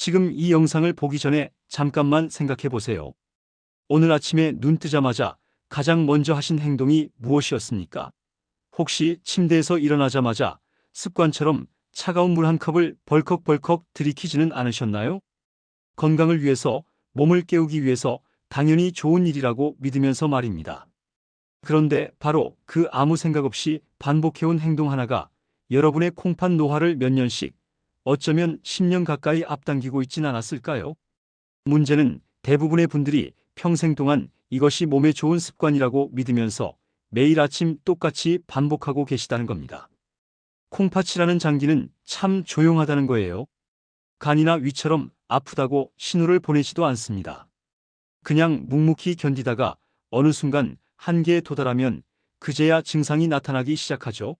지금 이 영상을 보기 전에 잠깐만 생각해 보세요. 오늘 아침에 눈 뜨자마자 가장 먼저 하신 행동이 무엇이었습니까? 혹시 침대에서 일어나자마자 습관처럼 차가운 물 한 컵을 벌컥벌컥 들이키지는 않으셨나요? 건강을 위해서, 몸을 깨우기 위해서 당연히 좋은 일이라고 믿으면서 말입니다. 그런데 바로 그 아무 생각 없이 반복해온 행동 하나가 여러분의 콩팥 노화를 몇 년씩, 어쩌면 10년 가까이 앞당기고 있진 않았을까요? 문제는 대부분의 분들이 평생 동안 이것이 몸에 좋은 습관이라고 믿으면서 매일 아침 똑같이 반복하고 계시다는 겁니다. 콩팥이라는 장기는 참 조용하다는 거예요. 간이나 위처럼 아프다고 신호를 보내지도 않습니다. 그냥 묵묵히 견디다가 어느 순간 한계에 도달하면 그제야 증상이 나타나기 시작하죠.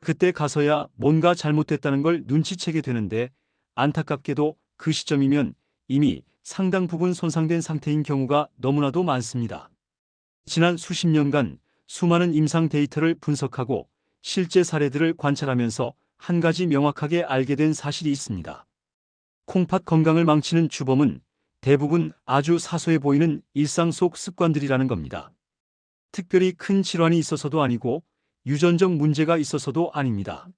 그때 가서야 뭔가 잘못됐다는 걸 눈치채게 되는데 안타깝게도 그 시점이면 이미 상당 부분 손상된 상태인 경우가 너무나도 많습니다. 지난 수십 년간 수많은 임상 데이터를 분석하고 실제 사례들을 관찰하면서 한 가지 명확하게 알게 된 사실이 있습니다. 콩팥 건강을 망치는 주범은 대부분 아주 사소해 보이는 일상 속 습관들이라는 겁니다. 특별히 큰 질환이 있어서도 아니고 유전적 문제가 있어서도 아닙니다.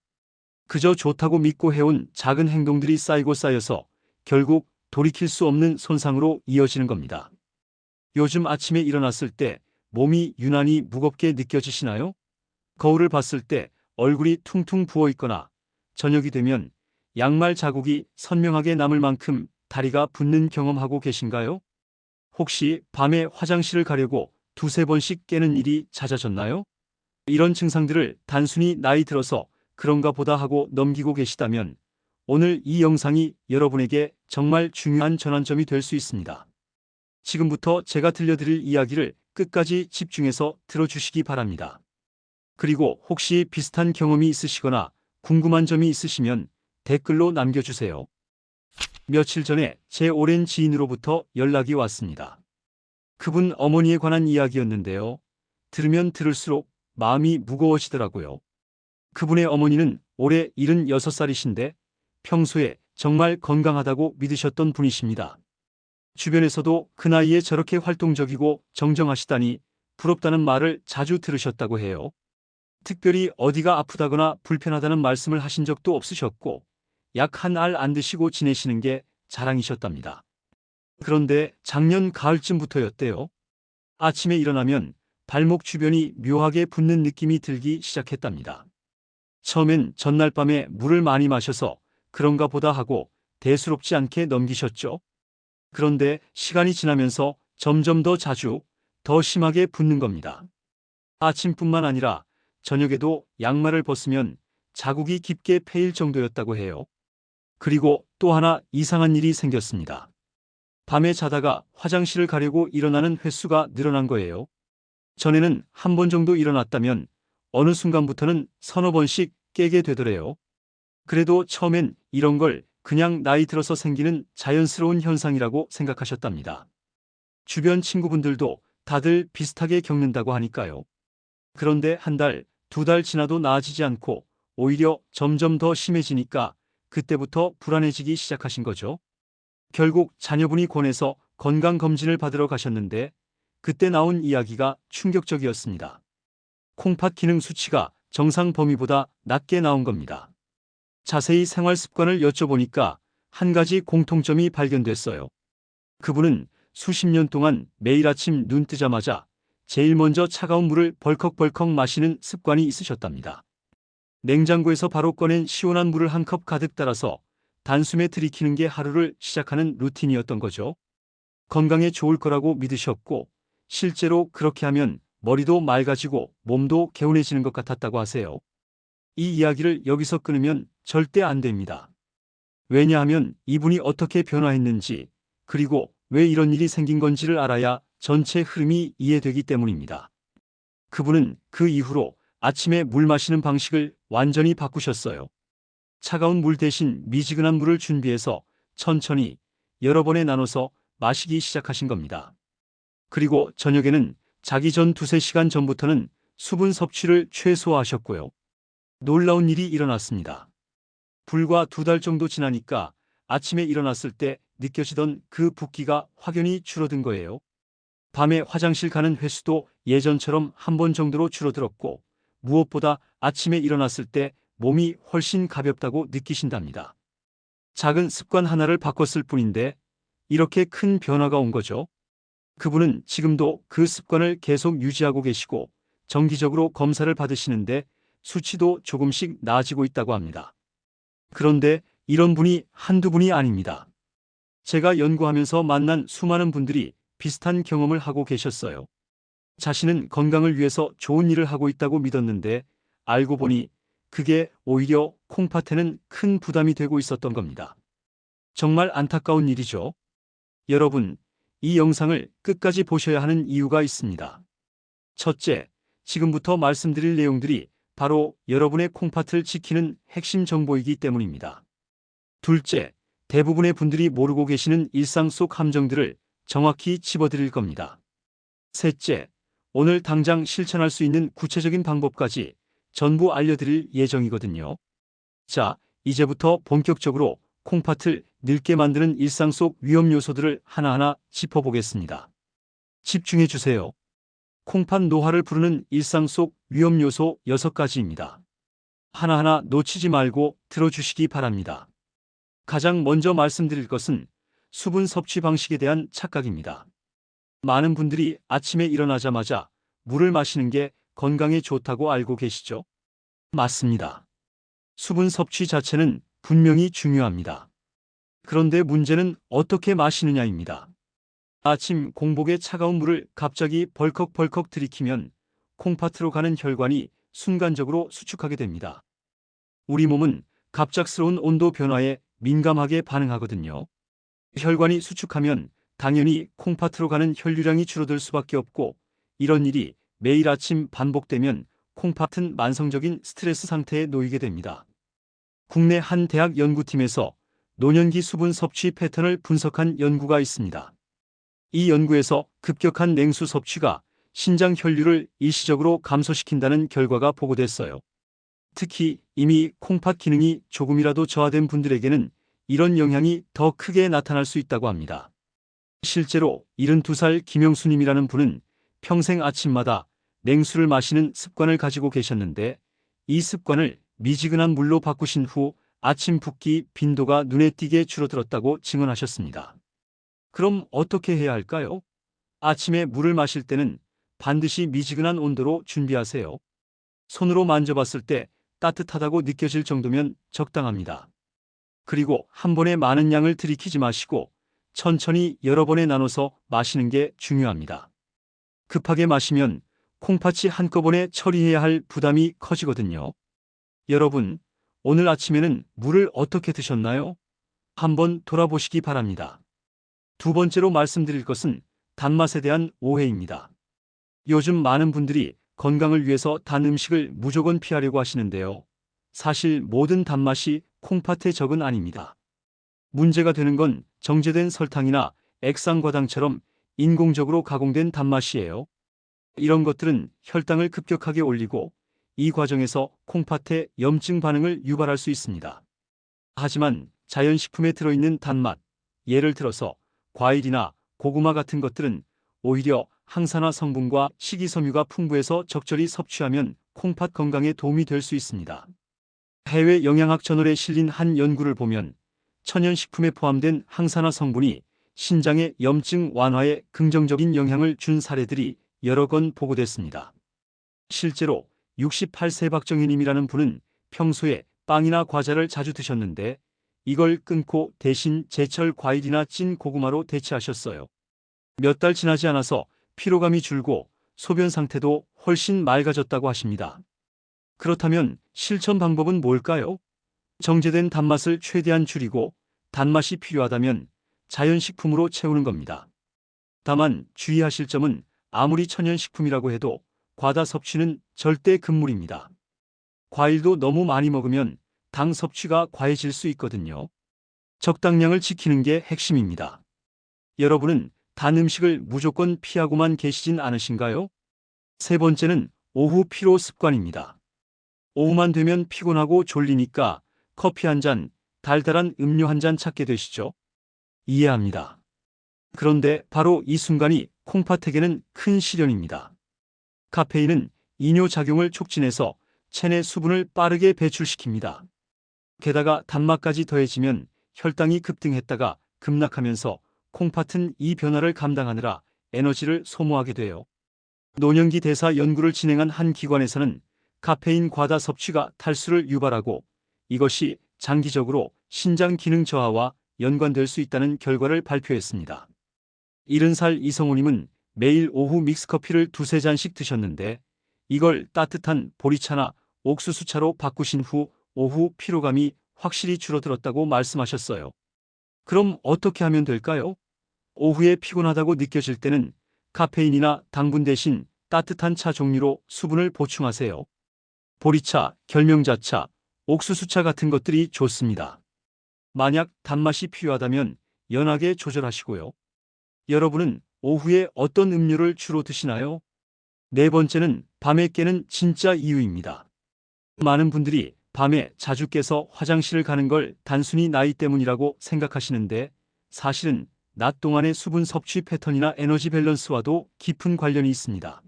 그저 좋다고 믿고 해온 작은 행동들이 쌓이고 쌓여서 결국 돌이킬 수 없는 손상으로 이어지는 겁니다. 요즘 아침에 일어났을 때 몸이 유난히 무겁게 느껴지시나요? 거울을 봤을 때 얼굴이 퉁퉁 부어 있거나 저녁이 되면 양말 자국이 선명하게 남을 만큼 다리가 붓는 경험하고 계신가요? 혹시 밤에 화장실을 가려고 두세 번씩 깨는 일이 잦아졌나요? 이런 증상들을 단순히 나이 들어서 그런가 보다 하고 넘기고 계시다면 오늘 이 영상이 여러분에게 정말 중요한 전환점이 될 수 있습니다. 지금부터 제가 들려드릴 이야기를 끝까지 집중해서 들어주시기 바랍니다. 그리고 혹시 비슷한 경험이 있으시거나 궁금한 점이 있으시면 댓글로 남겨주세요. 며칠 전에 제 오랜 지인으로부터 연락이 왔습니다. 그분 어머니에 관한 이야기였는데요. 들으면 들을수록 마음이 무거워지더라고요. 그분의 어머니는 올해 76살이신데 평소에 정말 건강하다고 믿으셨던 분이십니다. 주변에서도 그 나이에 저렇게 활동적이고 정정하시다니 부럽다는 말을 자주 들으셨다고 해요. 특별히 어디가 아프다거나 불편하다는 말씀을 하신 적도 없으셨고 약 한 알 안 드시고 지내시는 게 자랑이셨답니다. 그런데 작년 가을쯤부터였대요. 아침에 일어나면 발목 주변이 묘하게 붓는 느낌이 들기 시작했답니다. 처음엔 전날 밤에 물을 많이 마셔서 그런가 보다 하고 대수롭지 않게 넘기셨죠. 그런데 시간이 지나면서 점점 더 자주, 더 심하게 붓는 겁니다. 아침뿐만 아니라 저녁에도 양말을 벗으면 자국이 깊게 패일 정도였다고 해요. 그리고 또 하나 이상한 일이 생겼습니다. 밤에 자다가 화장실을 가려고 일어나는 횟수가 늘어난 거예요. 전에는 한 번 정도 일어났다면 어느 순간부터는 서너 번씩 깨게 되더래요. 그래도 처음엔 이런 걸 그냥 나이 들어서 생기는 자연스러운 현상이라고 생각하셨답니다. 주변 친구분들도 다들 비슷하게 겪는다고 하니까요. 그런데 한 달, 두 달 지나도 나아지지 않고 오히려 점점 더 심해지니까 그때부터 불안해지기 시작하신 거죠. 결국 자녀분이 권해서 건강검진을 받으러 가셨는데 그때 나온 이야기가 충격적이었습니다. 콩팥 기능 수치가 정상 범위보다 낮게 나온 겁니다. 자세히 생활 습관을 여쭤보니까 한 가지 공통점이 발견됐어요. 그분은 수십 년 동안 매일 아침 눈 뜨자마자 제일 먼저 차가운 물을 벌컥벌컥 마시는 습관이 있으셨답니다. 냉장고에서 바로 꺼낸 시원한 물을 한 컵 가득 따라서 단숨에 들이키는 게 하루를 시작하는 루틴이었던 거죠. 건강에 좋을 거라고 믿으셨고 실제로 그렇게 하면 머리도 맑아지고 몸도 개운해지는 것 같았다고 하세요. 이 이야기를 여기서 끊으면 절대 안 됩니다. 왜냐하면 이분이 어떻게 변화했는지 그리고 왜 이런 일이 생긴 건지를 알아야 전체 흐름이 이해되기 때문입니다. 그분은 그 이후로 아침에 물 마시는 방식을 완전히 바꾸셨어요. 차가운 물 대신 미지근한 물을 준비해서 천천히 여러 번에 나눠서 마시기 시작하신 겁니다. 그리고 저녁에는 자기 전 두세 시간 전부터는 수분 섭취를 최소화하셨고요. 놀라운 일이 일어났습니다. 불과 두 달 정도 지나니까 아침에 일어났을 때 느껴지던 그 붓기가 확연히 줄어든 거예요. 밤에 화장실 가는 횟수도 예전처럼 한 번 정도로 줄어들었고 무엇보다 아침에 일어났을 때 몸이 훨씬 가볍다고 느끼신답니다. 작은 습관 하나를 바꿨을 뿐인데 이렇게 큰 변화가 온 거죠. 그분은 지금도 그 습관을 계속 유지하고 계시고 정기적으로 검사를 받으시는데 수치도 조금씩 나아지고 있다고 합니다. 그런데 이런 분이 한두 분이 아닙니다. 제가 연구하면서 만난 수많은 분들이 비슷한 경험을 하고 계셨어요. 자신은 건강을 위해서 좋은 일을 하고 있다고 믿었는데 알고 보니 그게 오히려 콩팥에는 큰 부담이 되고 있었던 겁니다. 정말 안타까운 일이죠. 여러분, 이 영상을 끝까지 보셔야 하는 이유가 있습니다. 첫째, 지금부터 말씀드릴 내용들이 바로 여러분의 콩팥을 지키는 핵심 정보이기 때문입니다. 둘째, 대부분의 분들이 모르고 계시는 일상 속 함정들을 정확히 집어드릴 겁니다. 셋째, 오늘 당장 실천할 수 있는 구체적인 방법까지 전부 알려드릴 예정이거든요. 자, 이제부터 본격적으로 콩팥을 늙게 만드는 일상 속 위험 요소들을 하나하나 짚어보겠습니다. 집중해 주세요. 콩팥 노화를 부르는 일상 속 위험 요소 6가지입니다. 하나하나 놓치지 말고 들어주시기 바랍니다. 가장 먼저 말씀드릴 것은 수분 섭취 방식에 대한 착각입니다. 많은 분들이 아침에 일어나자마자 물을 마시는 게 건강에 좋다고 알고 계시죠? 맞습니다. 수분 섭취 자체는 분명히 중요합니다. 그런데 문제는 어떻게 마시느냐입니다. 아침 공복에 차가운 물을 갑자기 벌컥벌컥 들이키면 콩팥으로 가는 혈관이 순간적으로 수축하게 됩니다. 우리 몸은 갑작스러운 온도 변화에 민감하게 반응하거든요. 혈관이 수축하면 당연히 콩팥으로 가는 혈류량이 줄어들 수밖에 없고 이런 일이 매일 아침 반복되면 콩팥은 만성적인 스트레스 상태에 놓이게 됩니다. 국내 한 대학 연구팀에서 노년기 수분 섭취 패턴을 분석한 연구가 있습니다. 이 연구에서 급격한 냉수 섭취가 신장 혈류를 일시적으로 감소시킨다는 결과가 보고됐어요. 특히 이미 콩팥 기능이 조금이라도 저하된 분들에게는 이런 영향이 더 크게 나타날 수 있다고 합니다. 실제로 72살 김영수님이라는 분은 평생 아침마다 냉수를 마시는 습관을 가지고 계셨는데 이 습관을 미지근한 물로 바꾸신 후 아침 붓기 빈도가 눈에 띄게 줄어들었다고 증언하셨습니다. 그럼 어떻게 해야 할까요? 아침에 물을 마실 때는 반드시 미지근한 온도로 준비하세요. 손으로 만져봤을 때 따뜻하다고 느껴질 정도면 적당합니다. 그리고 한 번에 많은 양을 들이키지 마시고 천천히 여러 번에 나눠서 마시는 게 중요합니다. 급하게 마시면 콩팥이 한꺼번에 처리해야 할 부담이 커지거든요. 여러분, 오늘 아침에는 물을 어떻게 드셨나요? 한번 돌아보시기 바랍니다. 두 번째로 말씀드릴 것은 단맛에 대한 오해입니다. 요즘 많은 분들이 건강을 위해서 단 음식을 무조건 피하려고 하시는데요. 사실 모든 단맛이 콩팥의 적은 아닙니다. 문제가 되는 건 정제된 설탕이나 액상과당처럼 인공적으로 가공된 단맛이에요. 이런 것들은 혈당을 급격하게 올리고 이 과정에서 콩팥의 염증 반응을 유발할 수 있습니다. 하지만 자연식품에 들어있는 단맛, 예를 들어서 과일이나 고구마 같은 것들은 오히려 항산화 성분과 식이섬유가 풍부해서 적절히 섭취하면 콩팥 건강에 도움이 될 수 있습니다. 해외 영양학 저널에 실린 한 연구를 보면 천연식품에 포함된 항산화 성분이 신장의 염증 완화에 긍정적인 영향을 준 사례들이 여러 건 보고됐습니다. 실제로 68세 박정희님이라는 분은 평소에 빵이나 과자를 자주 드셨는데 이걸 끊고 대신 제철 과일이나 찐 고구마로 대체하셨어요. 몇 달 지나지 않아서 피로감이 줄고 소변 상태도 훨씬 맑아졌다고 하십니다. 그렇다면 실천 방법은 뭘까요? 정제된 단맛을 최대한 줄이고 단맛이 필요하다면 자연식품으로 채우는 겁니다. 다만 주의하실 점은 아무리 천연식품이라고 해도 과다 섭취는 절대 금물입니다. 과일도 너무 많이 먹으면 당 섭취가 과해질 수 있거든요. 적당량을 지키는 게 핵심입니다. 여러분은 단 음식을 무조건 피하고만 계시진 않으신가요? 세 번째는 오후 피로 습관입니다. 오후만 되면 피곤하고 졸리니까 커피 한 잔, 달달한 음료 한 잔 찾게 되시죠? 이해합니다. 그런데 바로 이 순간이 콩팥에게는 큰 시련입니다. 카페인은 이뇨 작용을 촉진해서 체내 수분을 빠르게 배출시킵니다. 게다가 단맛까지 더해지면 혈당이 급등했다가 급락하면서 콩팥은 이 변화를 감당하느라 에너지를 소모하게 돼요. 노년기 대사 연구를 진행한 한 기관에서는 카페인 과다 섭취가 탈수를 유발하고 이것이 장기적으로 신장 기능 저하와 연관될 수 있다는 결과를 발표했습니다. 70살 이성우님은 매일 오후 믹스커피를 두세 잔씩 드셨는데 이걸 따뜻한 보리차나 옥수수차로 바꾸신 후 오후 피로감이 확실히 줄어들었다고 말씀하셨어요. 그럼 어떻게 하면 될까요? 오후에 피곤하다고 느껴질 때는 카페인이나 당분 대신 따뜻한 차 종류로 수분을 보충하세요. 보리차, 결명자차, 옥수수차 같은 것들이 좋습니다. 만약 단맛이 필요하다면 연하게 조절하시고요. 여러분은 오후에 어떤 음료를 주로 드시나요? 네 번째는 밤에 깨는 진짜 이유입니다. 많은 분들이 밤에 자주 깨서 화장실을 가는 걸 단순히 나이 때문이라고 생각하시는데 사실은 낮 동안의 수분 섭취 패턴이나 에너지 밸런스와도 깊은 관련이 있습니다.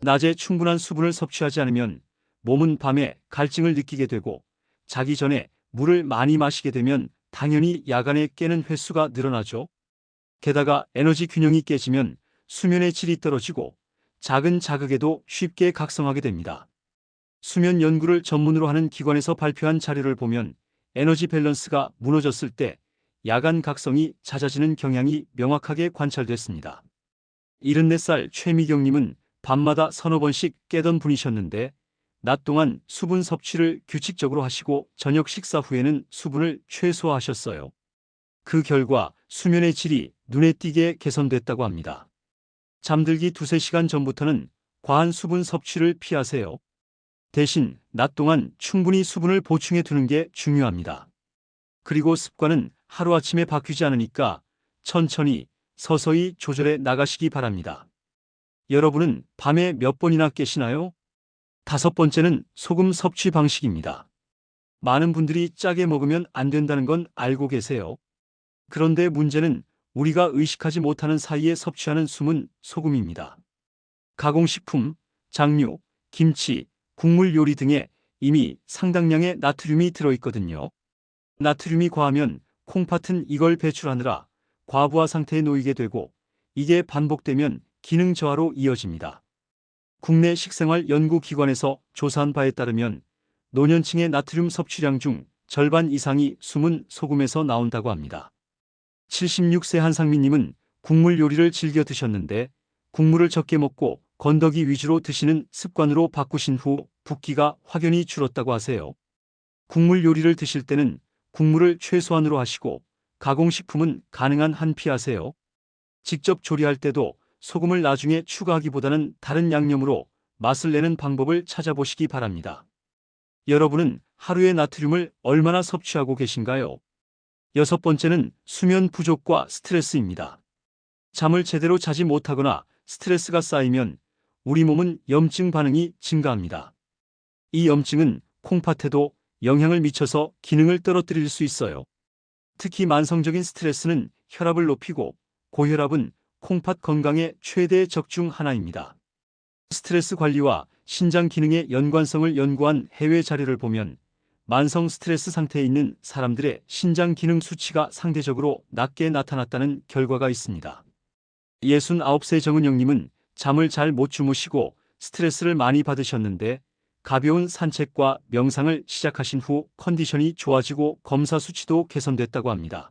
낮에 충분한 수분을 섭취하지 않으면 몸은 밤에 갈증을 느끼게 되고 자기 전에 물을 많이 마시게 되면 당연히 야간에 깨는 횟수가 늘어나죠. 게다가 에너지 균형이 깨지면 수면의 질이 떨어지고 작은 자극에도 쉽게 각성하게 됩니다. 수면 연구를 전문으로 하는 기관에서 발표한 자료를 보면 에너지 밸런스가 무너졌을 때 야간 각성이 잦아지는 경향이 명확하게 관찰됐습니다. 74살 최미경님은 밤마다 서너 번씩 깨던 분이셨는데 낮 동안 수분 섭취를 규칙적으로 하시고 저녁 식사 후에는 수분을 최소화하셨어요. 그 결과 수면의 질이 눈에 띄게 개선됐다고 합니다. 잠들기 두세 시간 전부터는 과한 수분 섭취를 피하세요. 대신 낮 동안 충분히 수분을 보충해 두는 게 중요합니다. 그리고 습관은 하루아침에 바뀌지 않으니까 천천히 서서히 조절해 나가시기 바랍니다. 여러분은 밤에 몇 번이나 깨시나요? 다섯 번째는 소금 섭취 방식입니다. 많은 분들이 짜게 먹으면 안 된다는 건 알고 계세요. 그런데 문제는 우리가 의식하지 못하는 사이에 섭취하는 숨은 소금입니다. 가공식품, 장류, 김치, 국물 요리 등에 이미 상당량의 나트륨이 들어있거든요. 나트륨이 과하면 콩팥은 이걸 배출하느라 과부하 상태에 놓이게 되고 이게 반복되면 기능 저하로 이어집니다. 국내 식생활 연구기관에서 조사한 바에 따르면 노년층의 나트륨 섭취량 중 절반 이상이 숨은 소금에서 나온다고 합니다. 76세 한상민님은 국물 요리를 즐겨 드셨는데 국물을 적게 먹고 건더기 위주로 드시는 습관으로 바꾸신 후 붓기가 확연히 줄었다고 하세요. 국물 요리를 드실 때는 국물을 최소한으로 하시고 가공식품은 가능한 한 피하세요. 직접 조리할 때도 소금을 나중에 추가하기보다는 다른 양념으로 맛을 내는 방법을 찾아보시기 바랍니다. 여러분은 하루에 나트륨을 얼마나 섭취하고 계신가요? 여섯 번째는 수면 부족과 스트레스입니다. 잠을 제대로 자지 못하거나 스트레스가 쌓이면 우리 몸은 염증 반응이 증가합니다. 이 염증은 콩팥에도 영향을 미쳐서 기능을 떨어뜨릴 수 있어요. 특히 만성적인 스트레스는 혈압을 높이고 고혈압은 콩팥 건강의 최대 적중 하나입니다. 스트레스 관리와 신장 기능의 연관성을 연구한 해외 자료를 보면 만성 스트레스 상태에 있는 사람들의 신장 기능 수치가 상대적으로 낮게 나타났다는 결과가 있습니다. 69세 정은영님은 잠을 잘 못 주무시고 스트레스를 많이 받으셨는데 가벼운 산책과 명상을 시작하신 후 컨디션이 좋아지고 검사 수치도 개선됐다고 합니다.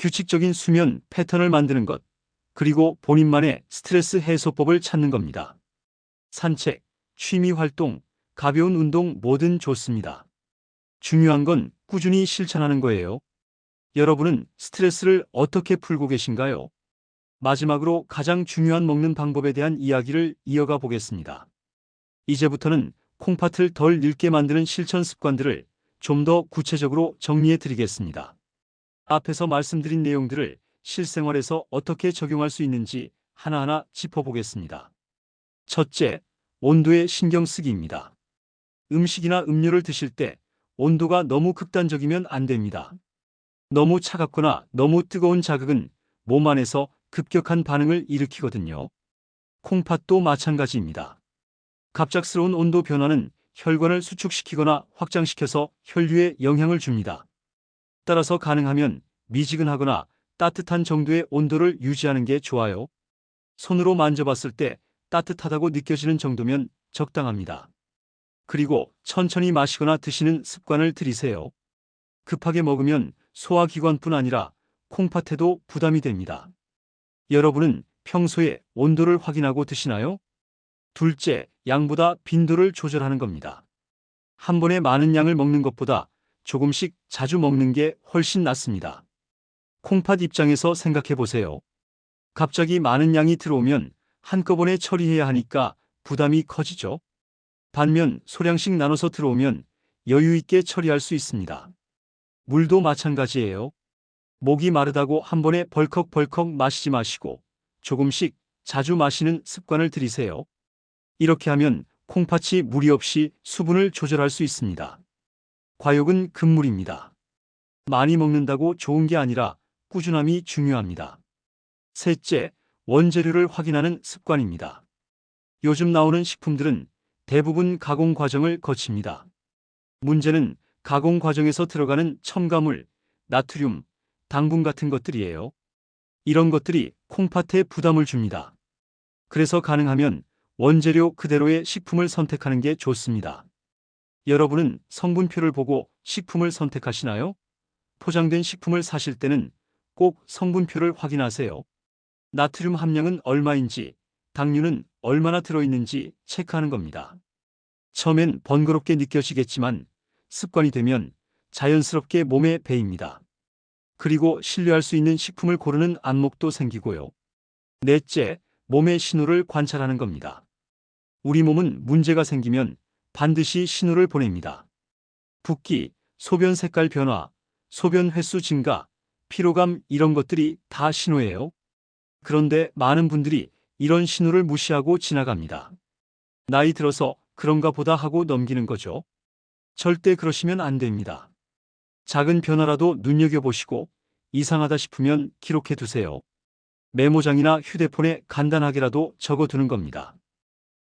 규칙적인 수면 패턴을 만드는 것, 그리고 본인만의 스트레스 해소법을 찾는 겁니다. 산책, 취미 활동, 가벼운 운동 뭐든 좋습니다. 중요한 건 꾸준히 실천하는 거예요. 여러분은 스트레스를 어떻게 풀고 계신가요? 마지막으로 가장 중요한 먹는 방법에 대한 이야기를 이어가 보겠습니다. 이제부터는 콩팥을 덜 늙게 만드는 실천 습관들을 좀 더 구체적으로 정리해 드리겠습니다. 앞에서 말씀드린 내용들을 실생활에서 어떻게 적용할 수 있는지 하나하나 짚어보겠습니다. 첫째, 온도에 신경 쓰기입니다. 음식이나 음료를 드실 때 온도가 너무 극단적이면 안 됩니다. 너무 차갑거나 너무 뜨거운 자극은 몸 안에서 급격한 반응을 일으키거든요. 콩팥도 마찬가지입니다. 갑작스러운 온도 변화는 혈관을 수축시키거나 확장시켜서 혈류에 영향을 줍니다. 따라서 가능하면 미지근하거나 따뜻한 정도의 온도를 유지하는 게 좋아요. 손으로 만져봤을 때 따뜻하다고 느껴지는 정도면 적당합니다. 그리고 천천히 마시거나 드시는 습관을 들이세요. 급하게 먹으면 소화기관뿐 아니라 콩팥에도 부담이 됩니다. 여러분은 평소에 온도를 확인하고 드시나요? 둘째, 양보다 빈도를 조절하는 겁니다. 한 번에 많은 양을 먹는 것보다 조금씩 자주 먹는 게 훨씬 낫습니다. 콩팥 입장에서 생각해 보세요. 갑자기 많은 양이 들어오면 한꺼번에 처리해야 하니까 부담이 커지죠. 반면 소량씩 나눠서 들어오면 여유 있게 처리할 수 있습니다. 물도 마찬가지예요. 목이 마르다고 한 번에 벌컥벌컥 마시지 마시고 조금씩 자주 마시는 습관을 들이세요. 이렇게 하면 콩팥이 무리 없이 수분을 조절할 수 있습니다. 과욕은 금물입니다. 많이 먹는다고 좋은 게 아니라 꾸준함이 중요합니다. 셋째, 원재료를 확인하는 습관입니다. 요즘 나오는 식품들은 대부분 가공 과정을 거칩니다. 문제는 가공 과정에서 들어가는 첨가물, 나트륨, 당분 같은 것들이에요. 이런 것들이 콩팥에 부담을 줍니다. 그래서 가능하면 원재료 그대로의 식품을 선택하는 게 좋습니다. 여러분은 성분표를 보고 식품을 선택하시나요? 포장된 식품을 사실 때는 꼭 성분표를 확인하세요. 나트륨 함량은 얼마인지, 당류는 얼마나 들어있는지 체크하는 겁니다. 처음엔 번거롭게 느껴지겠지만 습관이 되면 자연스럽게 몸에 배입니다. 그리고 신뢰할 수 있는 식품을 고르는 안목도 생기고요. 넷째, 몸의 신호를 관찰하는 겁니다. 우리 몸은 문제가 생기면 반드시 신호를 보냅니다. 붓기, 소변 색깔 변화, 소변 횟수 증가, 피로감 이런 것들이 다 신호예요. 그런데 많은 분들이 이런 신호를 무시하고 지나갑니다. 나이 들어서 그런가 보다 하고 넘기는 거죠. 절대 그러시면 안 됩니다. 작은 변화라도 눈여겨보시고 이상하다 싶으면 기록해 두세요. 메모장이나 휴대폰에 간단하게라도 적어 두는 겁니다.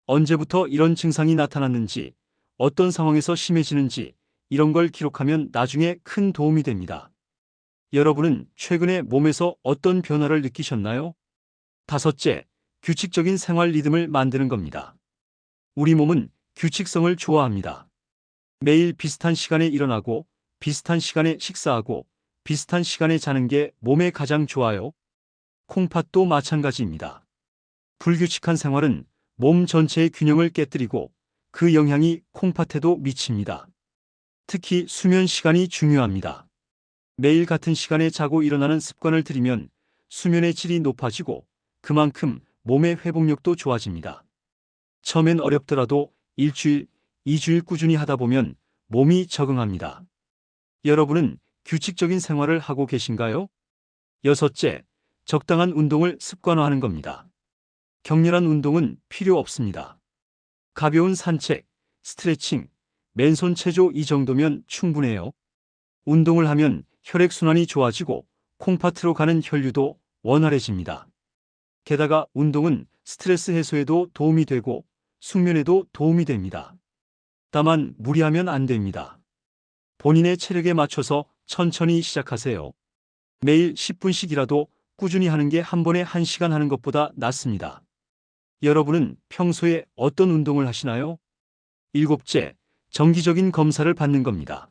언제부터 이런 증상이 나타났는지, 어떤 상황에서 심해지는지, 이런 걸 기록하면 나중에 큰 도움이 됩니다. 여러분은 최근에 몸에서 어떤 변화를 느끼셨나요? 다섯째, 규칙적인 생활 리듬을 만드는 겁니다. 우리 몸은 규칙성을 좋아합니다. 매일 비슷한 시간에 일어나고, 비슷한 시간에 식사하고, 비슷한 시간에 자는 게 몸에 가장 좋아요. 콩팥도 마찬가지입니다. 불규칙한 생활은 몸 전체의 균형을 깨뜨리고 그 영향이 콩팥에도 미칩니다. 특히 수면 시간이 중요합니다. 매일 같은 시간에 자고 일어나는 습관을 들이면 수면의 질이 높아지고 그만큼 몸의 회복력도 좋아집니다. 처음엔 어렵더라도 일주일, 이주일 꾸준히 하다 보면 몸이 적응합니다. 여러분은 규칙적인 생활을 하고 계신가요? 여섯째, 적당한 운동을 습관화하는 겁니다. 격렬한 운동은 필요 없습니다. 가벼운 산책, 스트레칭, 맨손 체조 이 정도면 충분해요. 운동을 하면 혈액순환이 좋아지고 콩팥으로 가는 혈류도 원활해집니다. 게다가 운동은 스트레스 해소에도 도움이 되고 숙면에도 도움이 됩니다. 다만 무리하면 안 됩니다. 본인의 체력에 맞춰서 천천히 시작하세요. 매일 10분씩이라도 꾸준히 하는 게 한 번에 1시간 하는 것보다 낫습니다. 여러분은 평소에 어떤 운동을 하시나요? 일곱째, 정기적인 검사를 받는 겁니다.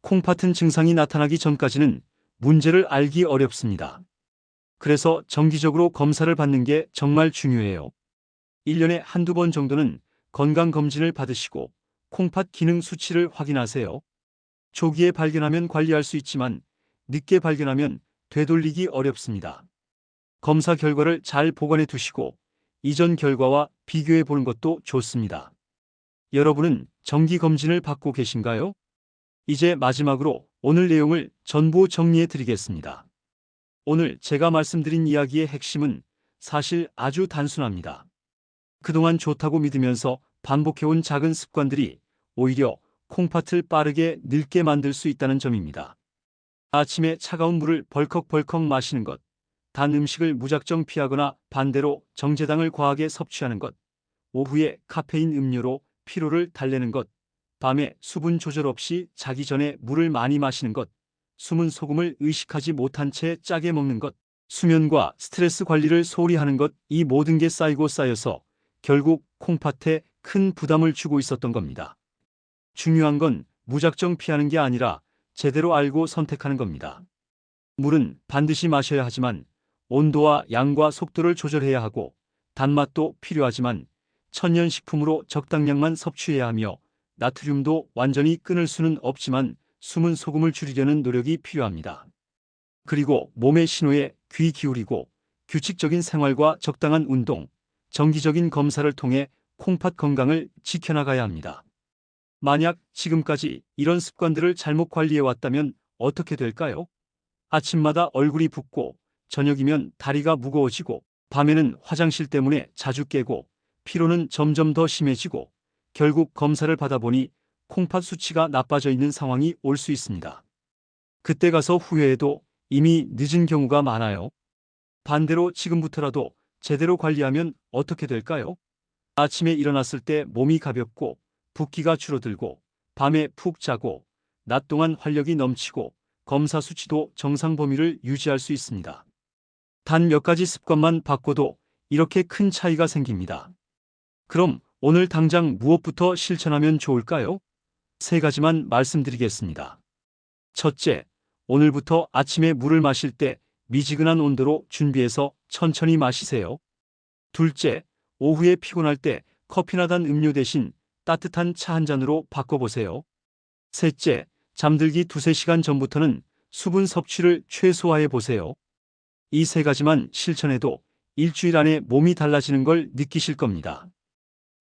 콩팥은 증상이 나타나기 전까지는 문제를 알기 어렵습니다. 그래서 정기적으로 검사를 받는 게 정말 중요해요. 1년에 한두 번 정도는 건강검진을 받으시고 콩팥 기능 수치를 확인하세요. 조기에 발견하면 관리할 수 있지만 늦게 발견하면 되돌리기 어렵습니다. 검사 결과를 잘 보관해 두시고 이전 결과와 비교해 보는 것도 좋습니다. 여러분은 정기 검진을 받고 계신가요? 이제 마지막으로 오늘 내용을 전부 정리해 드리겠습니다. 오늘 제가 말씀드린 이야기의 핵심은 사실 아주 단순합니다. 그동안 좋다고 믿으면서 반복해온 작은 습관들이 오히려 콩팥을 빠르게 늙게 만들 수 있다는 점입니다. 아침에 차가운 물을 벌컥벌컥 마시는 것, 단 음식을 무작정 피하거나 반대로 정제당을 과하게 섭취하는 것, 오후에 카페인 음료로 피로를 달래는 것, 밤에 수분 조절 없이 자기 전에 물을 많이 마시는 것, 숨은 소금을 의식하지 못한 채 짜게 먹는 것, 수면과 스트레스 관리를 소홀히 하는 것, 이 모든 게 쌓이고 쌓여서 결국 콩팥에 큰 부담을 주고 있었던 겁니다. 중요한 건 무작정 피하는 게 아니라 제대로 알고 선택하는 겁니다. 물은 반드시 마셔야 하지만 온도와 양과 속도를 조절해야 하고 단맛도 필요하지만 천연식품으로 적당량만 섭취해야 하며 나트륨도 완전히 끊을 수는 없지만 숨은 소금을 줄이려는 노력이 필요합니다. 그리고 몸의 신호에 귀 기울이고 규칙적인 생활과 적당한 운동, 정기적인 검사를 통해 콩팥 건강을 지켜나가야 합니다. 만약 지금까지 이런 습관들을 잘못 관리해 왔다면 어떻게 될까요? 아침마다 얼굴이 붓고 저녁이면 다리가 무거워지고 밤에는 화장실 때문에 자주 깨고 피로는 점점 더 심해지고 결국 검사를 받아보니 콩팥 수치가 나빠져 있는 상황이 올 수 있습니다. 그때 가서 후회해도 이미 늦은 경우가 많아요. 반대로 지금부터라도 제대로 관리하면 어떻게 될까요? 아침에 일어났을 때 몸이 가볍고 붓기가 줄어들고 밤에 푹 자고 낮 동안 활력이 넘치고 검사 수치도 정상 범위를 유지할 수 있습니다. 단 몇 가지 습관만 바꿔도 이렇게 큰 차이가 생깁니다. 그럼 오늘 당장 무엇부터 실천하면 좋을까요? 세 가지만 말씀드리겠습니다. 첫째, 오늘부터 아침에 물을 마실 때 미지근한 온도로 준비해서 천천히 마시세요. 둘째, 오후에 피곤할 때 커피나 단 음료 대신 따뜻한 차 한 잔으로 바꿔보세요. 셋째, 잠들기 두세 시간 전부터는 수분 섭취를 최소화해 보세요. 이 세 가지만 실천해도 일주일 안에 몸이 달라지는 걸 느끼실 겁니다.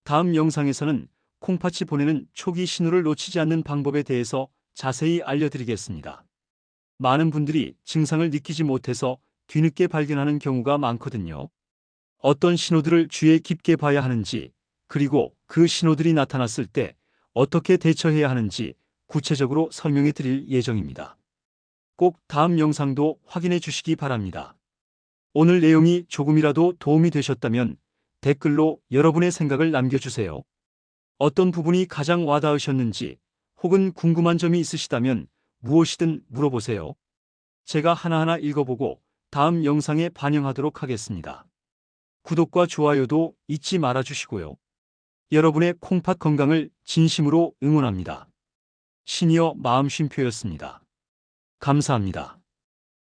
다음 영상에서는 콩팥이 보내는 초기 신호를 놓치지 않는 방법에 대해서 자세히 알려드리겠습니다. 많은 분들이 증상을 느끼지 못해서 뒤늦게 발견하는 경우가 많거든요. 어떤 신호들을 주의 깊게 봐야 하는지, 그리고 그 신호들이 나타났을 때 어떻게 대처해야 하는지 구체적으로 설명해 드릴 예정입니다. 꼭 다음 영상도 확인해 주시기 바랍니다. 오늘 내용이 조금이라도 도움이 되셨다면 댓글로 여러분의 생각을 남겨주세요. 어떤 부분이 가장 와닿으셨는지 혹은 궁금한 점이 있으시다면 무엇이든 물어보세요. 제가 하나하나 읽어보고 다음 영상에 반영하도록 하겠습니다. 구독과 좋아요도 잊지 말아 주시고요. 여러분의 콩팥 건강을 진심으로 응원합니다. 시니어 마음쉼표였습니다. 감사합니다.